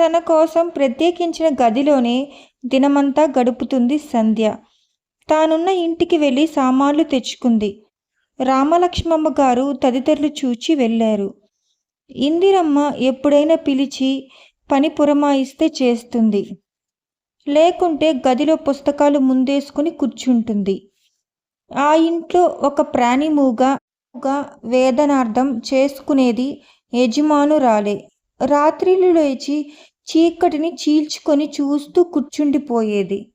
తన కోసం ప్రత్యేకించిన గదిలోనే దినమంతా గడుపుతుంది సంధ్య. తానున్న ఇంటికి వెళ్ళి సామాన్లు తెచ్చుకుంది. రామలక్ష్మమ్మ గారు తదితరులు చూచి వెళ్ళారు. ఇందిరమ్మ ఎప్పుడైనా పిలిచి పని పురమాయిస్తే చేస్తుంది. లేకుంటే గదిలో పుస్తకాలు ముందేసుకుని కూర్చుంటుంది. ఆ ఇంట్లో ఒక ప్రాణిమూగా వేదనార్థం చేసుకునేది యజమానురాలే. రాత్రిళ్ళు లేచి చీకటిని చీల్చుకొని చూస్తూ కూర్చుండిపోయేది.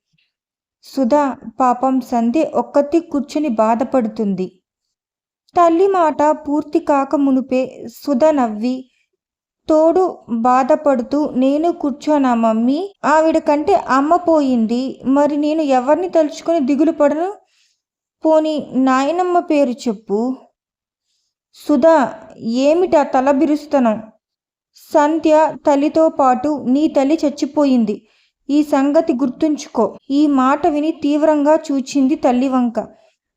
సుధా పాపం సంధ్య ఒక్కతి కూర్చుని బాధపడుతుంది. తల్లి మాట పూర్తి కాక మునుపే సుధ నవ్వి తోడు బాధపడుతూ నేను కూర్చోనా మమ్మీ? ఆవిడ కంటే అమ్మ పోయింది. మరి నేను ఎవరిని తలుచుకొని దిగులు పడను? పోని నాయనమ్మ పేరు చెప్పు. సుధా ఏమిటా తల బిరుస్తనం? సంధ్య తల్లితో పాటు నీ తల్లి చచ్చిపోయింది. ఈ సంగతి గుర్తుంచుకో. ఈ మాట విని తీవ్రంగా చూచింది తల్లి వంక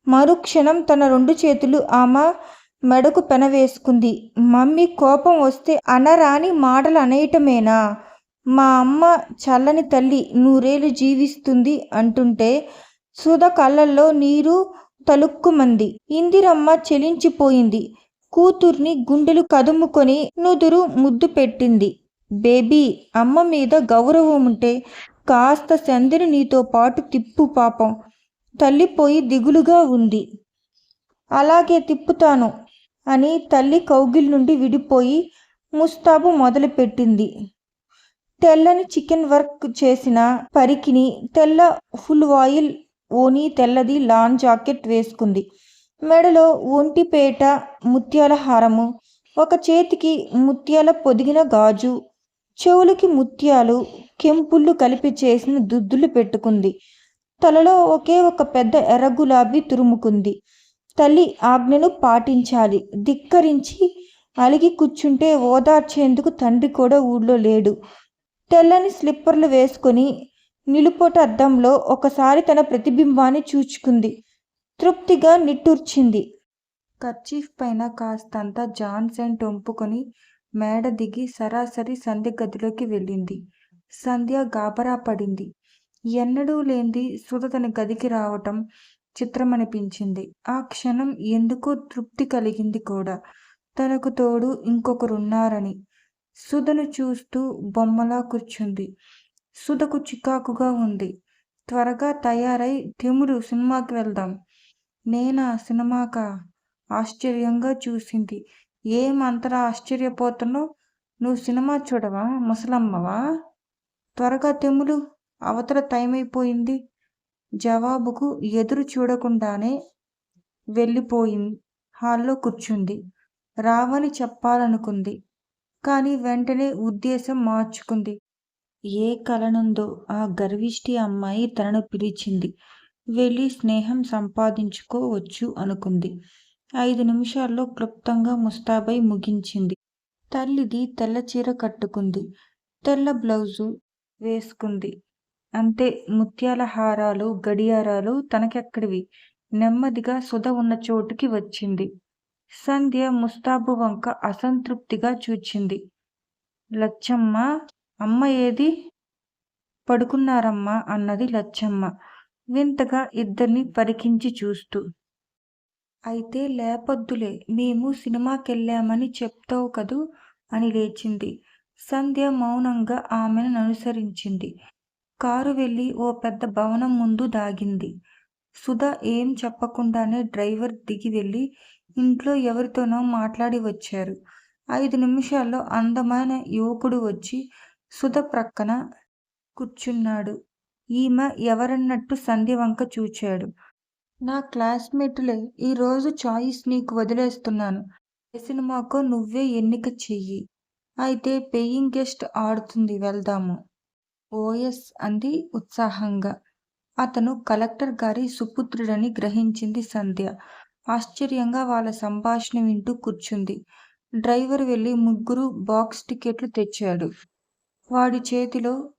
మరుక్షణం తన రెండు చేతులు ఆమె మెడకు పెనవేసుకుంది. మమ్మీ కోపం వస్తే అనరాని మాటలు అనేయటమేనా? మా అమ్మ చల్లని తల్లి నూరేళ్ళు జీవిస్తుంది అంటుంటే సుధ కళ్ళల్లో నీరు తలుక్కుమంది. ఇందిరమ్మ చెలించిపోయింది. కూతుర్ని గుండెలు కదుముకొని నుదురు ముద్దు పెట్టింది. బేబీ అమ్మ మీద గౌరవం ఉంటే కాస్త సందిని నీతో పాటు తిప్పు పాపం. తల్లిపోయి దిగులుగా ఉంది. అలాగే తిప్పుతాను అని తల్లి కౌగిల్ నుండి విడిపోయి ముస్తాబు మొదలుపెట్టింది. తెల్లని చికెన్ వర్క్ చేసిన పరికిని తెల్ల ఫుల్ ఆయిల్ ఓని తెల్లది లాన్ జాకెట్ వేసుకుంది. మెడలో ఒంటిపేట ముత్యాల హారము ఒక చేతికి ముత్యాల పొదిగిన గాజు చెవులకి ముత్యాలు కెంపుళ్ళు కలిపి చేసిన దుద్దులు పెట్టుకుంది. తలలో ఒకే ఒక పెద్ద ఎర్ర గులాబీ తురుముకుంది. తల్లి ఆజ్ఞను పాటించాలి. ధిక్కరించి అలిగి కూర్చుంటే ఓదార్చేందుకు తండ్రి కూడా ఊళ్ళో లేడు. తెల్లని స్లిప్పర్లు వేసుకొని నిలుపోట అద్దంలో ఒకసారి తన ప్రతిబింబాన్ని చూచుకుంది. తృప్తిగా నిట్టూర్చింది. కర్చీఫ్ పైన కాస్తంత జాన్సెంట్ ఒంపుకొని మేడ దిగి సరాసరి సంధ్య గదిలోకి వెళ్ళింది. సంధ్య గాబరా పడింది. ఎన్నడూ లేనిది సుధ తన గదికి రావటం చిత్రమనిపించింది. ఆ క్షణం ఎందుకో తృప్తి కలిగింది కూడా. తనకు తోడు ఇంకొకరున్నారని. సుధను చూస్తూ బొమ్మలా కూర్చుంది. సుధకు చికాకుగా ఉంది. త్వరగా తయారై తిమురు సినిమాకి వెళ్దాం. నేనా సినిమాక? ఆశ్చర్యంగా చూసింది. ఏమంతలా ఆశ్చర్యపోతున్నావు? నువ్వు సినిమా చూడవా? ముసలమ్మవా? త్వరగా తెములు. అవతల టైమైపోయింది. జవాబుకు ఎదురు చూడకుండానే వెళ్ళిపోయింది హాల్లో కూర్చుంది. రావని చెప్పాలనుకుంది. కానీ వెంటనే ఉద్దేశం మార్చుకుంది. ఏ కలనుందో ఆ గర్విష్టి అమ్మాయి తనను పిలిచింది. వెళ్ళి స్నేహం సంపాదించుకోవచ్చు అనుకుంది. ఐదు నిమిషాల్లో క్లుప్తంగా ముస్తాబై ముగించింది. తల్లిది తెల్ల చీర కట్టుకుంది. తెల్ల బ్లౌజు వేసుకుంది. అంతే ముత్యాల హారాలు గడియారాలు తనకెక్కడివి? నెమ్మదిగా సుధ ఉన్న చోటుకి వచ్చింది. సంధ్య ముస్తాబు వంక అసంతృప్తిగా చూచింది. లచ్చమ్మ అమ్మ ఏది? పడుకున్నారమ్మా అన్నది లచ్చమ్మ. వింతగా ఇద్దరిని పరికించి చూస్తూ. అయితే లేపొద్దులే మేము సినిమాకెళ్ళామని చెప్తావు కదూ? అని లేచింది. సంధ్య మౌనంగా ఆమెను అనుసరించింది. కారు వెళ్ళి ఓ పెద్ద భవనం ముందు దాగింది. సుధ ఏం చెప్పకుండానే డ్రైవర్ దిగి వెళ్ళి ఇంట్లో ఎవరితోనో మాట్లాడి వచ్చారు. ఐదు నిమిషాల్లో అందమైన యువకుడు వచ్చి సుధ ప్రక్కన కూర్చున్నాడు. ఈమె ఎవరన్నట్టు సంధ్య వంక చూచాడు. నా క్లాస్మేట్లే ఈరోజు చాయిస్ నీకు వదిలేస్తున్నాను. సినిమాకో నువ్వే ఎన్నిక చెయ్యి. అయితే పేయింగ్ గెస్ట్ ఆడుతుంది వెళ్దాము. ఓఎస్ అంది ఉత్సాహంగా. అతను కలెక్టర్ గారి సుపుత్రుడని గ్రహించింది సంధ్య. ఆశ్చర్యంగా వాళ్ళ సంభాషణ వింటూ కూర్చుంది. డ్రైవర్ వెళ్ళి ముగ్గురు బాక్స్ టికెట్లు తెచ్చాడు. వాడి చేతిలో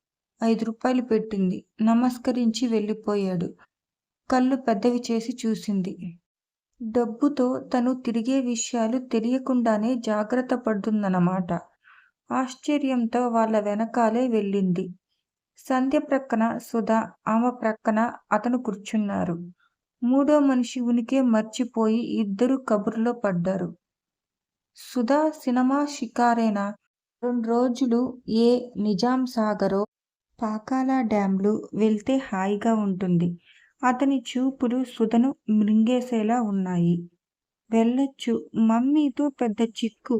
ఐదు రూపాయలు పెట్టింది. నమస్కరించి వెళ్ళిపోయాడు. కళ్ళు పెద్దవి చేసి చూసింది. డబ్బుతో తను తిరిగే విషయాలు తెలియకుండానే జాగ్రత్త పడుతుందన్నమాట. ఆశ్చర్యంతో వాళ్ళ వెనకాలే వెళ్ళింది. సంధ్య ప్రక్కన సుధా ఆమె ప్రక్కన అతను కూర్చున్నారు. మూడో మనిషి ఉనికే మర్చిపోయి ఇద్దరు కబుర్లో పడ్డారు. సుధా సినిమా షికారేనా? రెండు రోజులు ఏ నిజాం సాగరో పాకాల డ్యాంలు వెళ్తే హాయిగా ఉంటుంది. అతని చూపులు సుధను మృంగేసేలా ఉన్నాయి. వెళ్ళొచ్చు మమ్మీతో పెద్ద చిక్కు.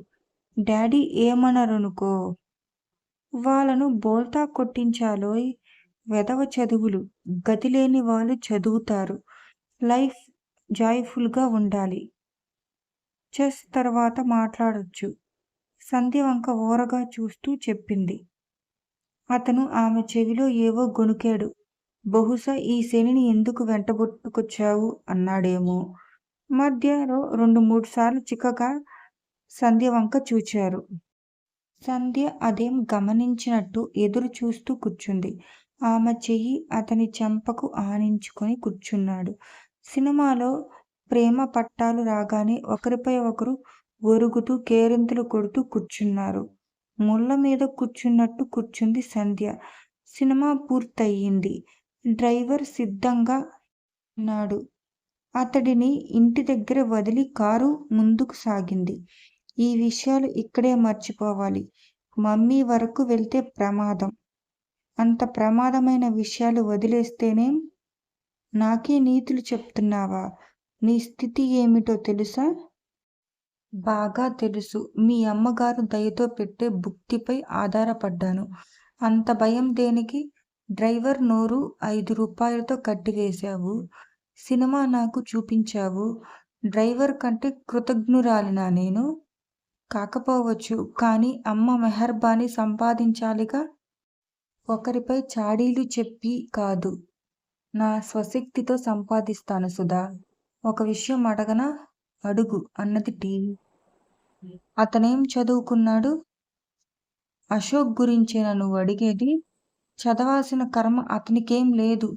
డాడీ ఏమనరనుకో. వాళ్ళను బోల్తా కొట్టించాలోయ్ వెధవ చదువులు. గతిలేని వాళ్ళు చదువుతారు. లైఫ్ జాయ్ఫుల్గా ఉండాలి. చెస్ తర్వాత మాట్లాడొచ్చు. సంధ్య వంక ఓరగా చూస్తూ చెప్పింది. అతను ఆమె చెవిలో ఏవో గొణుకాడు. బహుశా ఈ శనిని ఎందుకు వెంటబొట్టుకొచ్చావు? అన్నాడేమో. మధ్యలో రెండు మూడు సార్లు చిక్కగా సంధ్య వంక చూచారు. సంధ్య అదేం గమనించినట్టు ఎదురు చూస్తూ కూర్చుంది. ఆమె చెయ్యి అతని చెంపకు ఆనించుకొని కూర్చున్నాడు. సినిమాలో ప్రేమ పట్టాలు రాగానే ఒకరిపై ఒకరు ఒరుగుతూ కేరింతలు కొడుతూ కూర్చున్నారు. ముళ్ళ మీద కూర్చున్నట్టు కూర్చుంది సంధ్య. సినిమా పూర్తయింది. డ్రైవర్ సిద్ధంగా ఉన్నాడు. అతడిని ఇంటి దగ్గర వదిలి కారు ముందుకు సాగింది. ఈ విషయాలు ఇక్కడే మర్చిపోవాలి. మమ్మీ వరకు వెళ్తే ప్రమాదం. అంత ప్రమాదమైన విషయాలు వదిలేస్తేనేం నాకే నీతులు చెప్తున్నావా? నీ స్థితి ఏమిటో తెలుసా? బాగా తెలుసు. మీ అమ్మగారు దయతో పెట్టే భుక్తిపై ఆధారపడ్డాను. అంత భయం దేనికి? డ్రైవర్ నోరు ఐదు రూపాయలతో కట్టివేశావు. సినిమా నాకు చూపించావు. డ్రైవర్ కంటే కృతజ్ఞురాలినా నేను? కాకపోవచ్చు. కానీ అమ్మ మెహర్బాని సంపాదించాలిగా? ఒకరిపై చాడీలు చెప్పి కాదు. నా స్వశక్తితో సంపాదిస్తాను సుధా. ఒక విషయం అడగనా? అడుగు అన్నది టీవీ అతనేం చదువుకున్నాడు? అశోక్ గురించేనా నువ్వు అడిగేది? చదవాల్సిన కర్మ అతనికేం లేదు.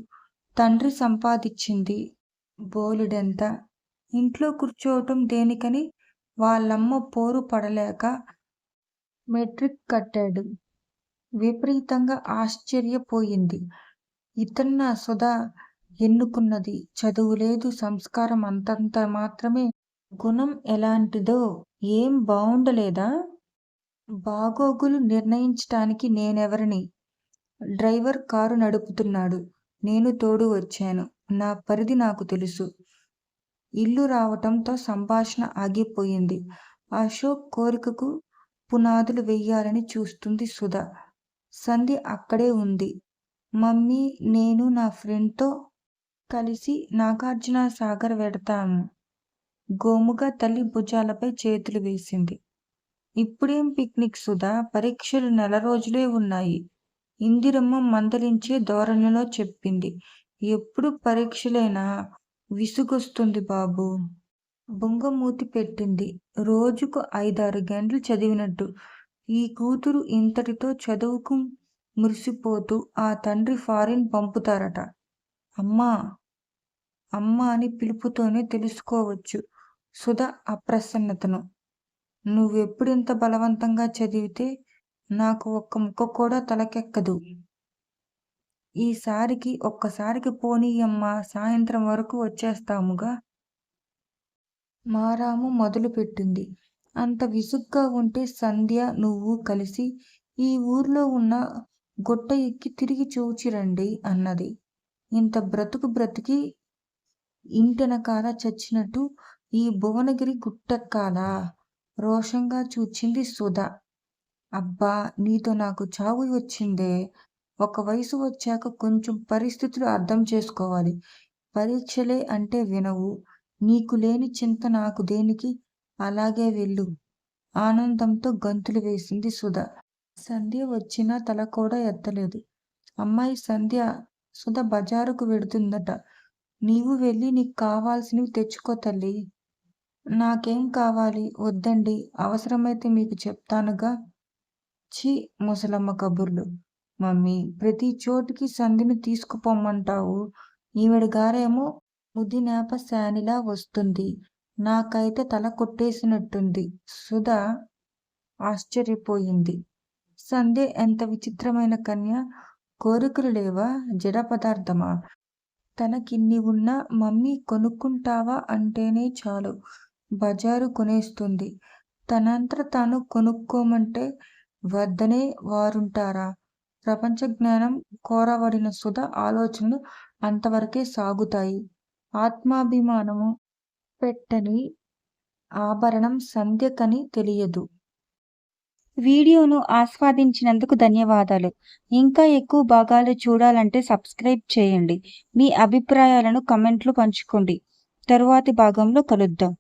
తండ్రి సంపాదించింది బోలుడెంత. ఇంట్లో కూర్చోవటం దేనికని వాళ్ళమ్మ పోరు పడలేక మెట్రిక్ కట్టాడు. విపరీతంగా ఆశ్చర్యపోయింది. ఇతన్న సుధా ఎన్నుకున్నది? చదువు లేదు సంస్కారం అంతంత మాత్రమే గుణం ఎలాంటిదో ఏం బావుండలేదా? బాగోగులు నిర్ణయించటానికి నేనెవరిని? డ్రైవర్ కారు నడుపుతున్నాడు. నేను తోడు వచ్చాను. నా పరిధి నాకు తెలుసు. ఇల్లు రావటంతో సంభాషణ ఆగిపోయింది. అశోక్ కోరికకు పునాదులు వెయ్యాలని చూస్తుంది సుధా. సంధి అక్కడే ఉంది. మమ్మీ నేను నా ఫ్రెండ్తో కలిసి నాగార్జున సాగర్ వెడతాము. గోముగా తల్లి భుజాలపై చేతులు వేసింది. ఇప్పుడేం పిక్నిక్ సుధా? పరీక్షలు నెల రోజులే ఉన్నాయి. ఇందిరమ్మ మందలించే ధోరణిలో చెప్పింది. ఎప్పుడు పరీక్షలైనా విసుగొస్తుంది బాబు. బొంగమూతి పెట్టింది. రోజుకు ఐదారు గంటలు చదివినట్టు. ఈ కూతురు ఇంతటితో చదువుకు మురిసిపోతూ ఆ తండ్రి ఫారిన్ పంపుతారట. అమ్మా! అమ్మ అని పిలుపుతోనే తెలుసుకోవచ్చు. సుధ అప్రసన్నతను. నువ్వెప్పుడింత బలవంతంగా చదివితే నాకు ఒక్క ముక్క కూడా తలకెక్కదు. ఈసారికి ఒక్కసారికి పోనీయమ్మా సాయంత్రం వరకు వచ్చేస్తాముగా మారాము మొదలుపెట్టింది. అంత విసుగ్గా ఉంటే సంధ్య నువ్వు కలిసి ఈ ఊర్లో ఉన్న గొట్ట ఎక్కి తిరిగి చూచిరండి అన్నది. ఇంత బ్రతుకు బ్రతికి ఇంటెనకాల చచ్చినట్టు ఈ భువనగిరి గుట్టెక్కాలా రోషంగా చూచింది సుధ. అబ్బా నీతో నాకు చావు వచ్చిందే. ఒక వయసు వచ్చాక కొంచెం పరిస్థితులు అర్థం చేసుకోవాలి. పరీక్షలే అంటే వినవు. నీకు లేని చింత నాకు దేనికి? అలాగే వెళ్ళు. ఆనందంతో గంతులు వేసింది సుధ. సంధ్య వచ్చినా తల కూడా ఎత్తలేదు. అమ్మాయి సంధ్య సుధ బజారుకు వెడుతుందట నీవు వెళ్ళి నీకు కావాల్సినవి తెచ్చుకో తల్లి. నాకేం కావాలి? వద్దండి. అవసరమైతే మీకు చెప్తానుగా. ఛీ ముసలమ్మ కబుర్లు. మమ్మీ ప్రతి చోటికి సంధిని తీసుకుపోమ్మంటావు. ఈవిడ గారేమో ముదినేప శానిలా వస్తుంది. నాకైతే తల కొట్టేసినట్టుంది. సుధా ఆశ్చర్యపోయింది. సంధ్య ఎంత విచిత్రమైన కన్య. కోరికలు లేవా? జడ పదార్థమా? తనకిన్ని ఉన్నా మమ్మీ కొనుక్కుంటావా అంటేనే చాలు. బజారు కొనేస్తుంది. తనంతట తాను కొనుక్కోమంటే వద్దనే వారుంటారా? ప్రపంచ జ్ఞానం కోరబడిన సుధ ఆలోచనలు అంతవరకే సాగుతాయి. ఆత్మాభిమానము పెట్టని ఆభరణం సంధ్యకని తెలియదు. వీడియోను ఆస్వాదించినందుకు ధన్యవాదాలు. ఇంకా ఎక్కువ భాగాలు చూడాలంటే సబ్స్క్రైబ్ చేయండి. మీ అభిప్రాయాలను కమెంట్లు పంచుకోండి. తరువాతి భాగంలో కలుద్దాం.